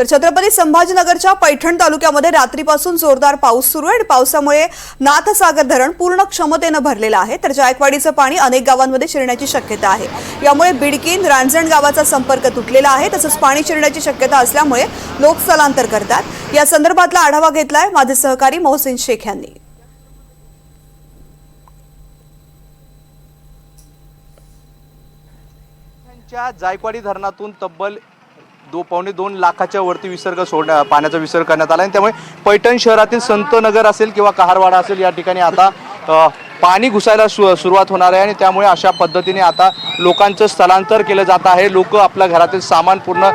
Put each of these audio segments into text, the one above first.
तर छत्रपती संभाजीनगरच्या पैठण तालुक्यामध्ये रात्रीपासून जोरदार पाऊस सुरू आहे. आणि पावसामुळे नाथसागर धरण पूर्ण क्षमतेनं भरलेलं आहे. तर जायकवाडीचं पाणी अनेक गावांमध्ये शिरण्याची शक्यता आहे. यामुळे बिडकीन रांजण गावाचा संपर्क तुटलेला आहे. तसंच पाणी शिरण्याची शक्यता असल्यामुळे लोक स्थलांतर करतात. या संदर्भातला आढावा घेतलाय माझे सहकारी मोहसिन शेख यांनी. जायकवाडी धरणातून तब्बल दो पावणे दोन लाखाच्या वरती विसर्ग सोडण्या पाण्याचा विसर्ग करण्यात आला. आणि त्यामुळे पैठण शहरातील संतनगर असेल किंवा कहारवाडा असेल या ठिकाणी आता पाणी घुसायला सु सुरुवात होणार आहे. आणि त्यामुळे अशा पद्धतीने आता लोकांचं स्थलांतर केलं जात आहे. लोक आपल्या घरातील सामान पूर्ण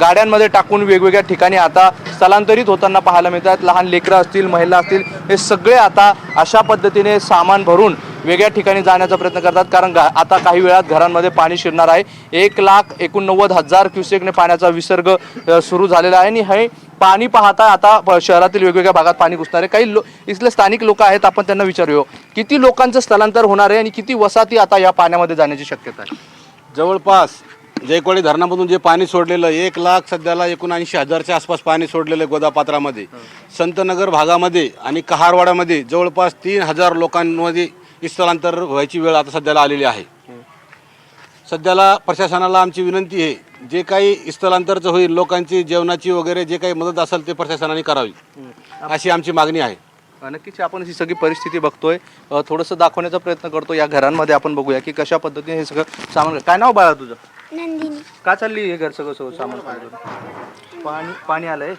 गाड्यांमध्ये टाकून वेगवेगळ्या ठिकाणी आता स्थलांतरित होताना पाहायला मिळतात. लहान लेकरं असतील महिला असतील हे सगळे आता अशा पद्धतीने सामान भरून वेगळ्या ठिकाणी जाण्याचा प्रयत्न करतात. कारण आता काही वेळात घरांमध्ये पाणी शिरणार आहे. एक लाख एकोणनव्वद हजार क्युसेकने पाण्याचा विसर्ग सुरू झालेला आहे. आणि हे पाणी पाहता आता शहरातील वेगवेगळ्या भागात पाणी घुसणार आहे. काही लो इथले स्थानिक लोक आहेत. आपण त्यांना विचारूया. किती लोकांचं स्थलांतर होणार आहे आणि किती वसाहती आता या पाण्यामध्ये जाण्याची शक्यता आहे? जवळपास जयकवाडी धरणामधून जे पाणी सोडलेलं एक लाख सध्याला एकोणऐंशी हजारच्या आसपास पाणी सोडलेलं आहे गोदापात्रामध्ये. संतनगर भागामध्ये आणि कहारवाड्यामध्ये जवळपास तीन हजार लोकांमध्ये स्थलांतर व्हायची वेळ आता सध्याला आलेली आहे. सध्याला प्रशासनाला आमची विनंती आहे जे काही स्थलांतरचं होईल लोकांची जेवणाची वगैरे जे काही मदत असेल ते प्रशासनाने करावी अशी आमची मागणी आहे. नक्कीच आपण ही सगळी परिस्थिती बघतोय. थोडंसं दाखवण्याचा प्रयत्न करतो या घरांमध्ये. आपण बघूया की कशा पद्धतीने हे सगळं सामान काय नाव बाळा तुझं? नंदिनी. का चालली हे घर सगळं सगळं सामान? पाणी पाणी आलंय?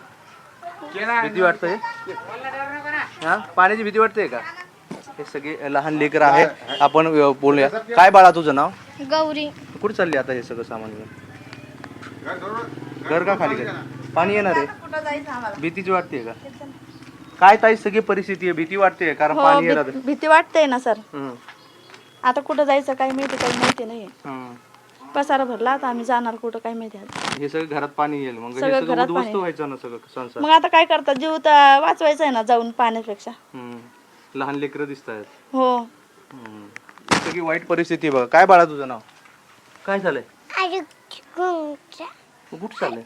भीती वाटतंय हा? पाण्याची भीती वाटते का? हे सगळे लहान लेकर आहे. आपण बोलूया. काय बाळा तुझं नाव? गौरी. कुठे चालली आता हे सगळं सामान घेऊन? घर का खाली कर पाणी येणार आहे? भीतीची वाटते का? काय ताई सगळी परिस्थिती आहे. भीती वाटते कारण हो पाणी येणार भी- भीती वाटते ना सर. हम्म, आता कुठं जायचं काही माहिती काही माहिती नाही हम्म. पसारा भरला आता आम्ही जाणार कुठं काही माहिती आता. हे सगळं घरात पाणी येईल. मग हे सगळं सगळं घरात उद्ध्वस्त पाणी. व्हायचं ना सगळं संसार. मग आता काय करतात? जीव तर वाचवायचा आहे ना जाऊन पाण्यापेक्षा. हम्म. लहान लेकरं दिसत आहेत हो सगळी वाईट परिस्थिती आहे बघा. काय बाळा तुझं नाव? काय झालंय? कुठं चाललंय?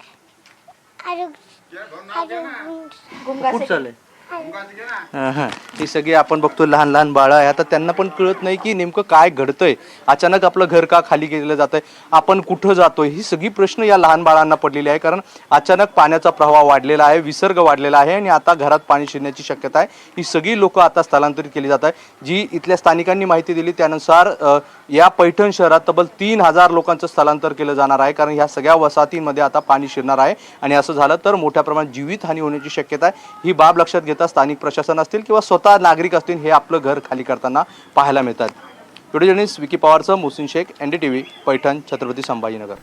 कुठं चाललंय? ही सगळी आपण बघतो लहान लहान बाळं आहे. आता त्यांना पण कळत नाही की नेमकं काय घडतंय. अचानक आपलं घर का खाली गेलेलं जात आहे आपण कुठं जातोय? ही सगळी प्रश्न या लहान बाळांना पडलेली आहे. कारण अचानक पाण्याचा प्रवाह वाढलेला आहे विसर्ग वाढलेला आहे आणि आता घरात पाणी शिरण्याची शक्यता आहे. ही सगळी लोक आता स्थलांतरित केली जात आहे जी इथल्या स्थानिकांनी माहिती दिली त्यानुसार या पैठण शहरात तब्बल तीन हजार लोकांचं स्थलांतर केलं जाणार आहे कारण ह्या सगळ्या वसाहतींमध्ये आता पाणी शिरणार आहे. आणि असं झालं तर मोठ्या प्रमाणात जीवितहानी होण्याची शक्यता आहे. ही बाब लक्षात घेता स्थानिक प्रशासन असतील किंवा स्वतः नागरिक असतील हे आपलं घर खाली करताना पाहायला मिळतात. Video journalist Vicky पवारचं Mohsin Shaikh N D T V Paithan Chhatrapati Sambhajinagar.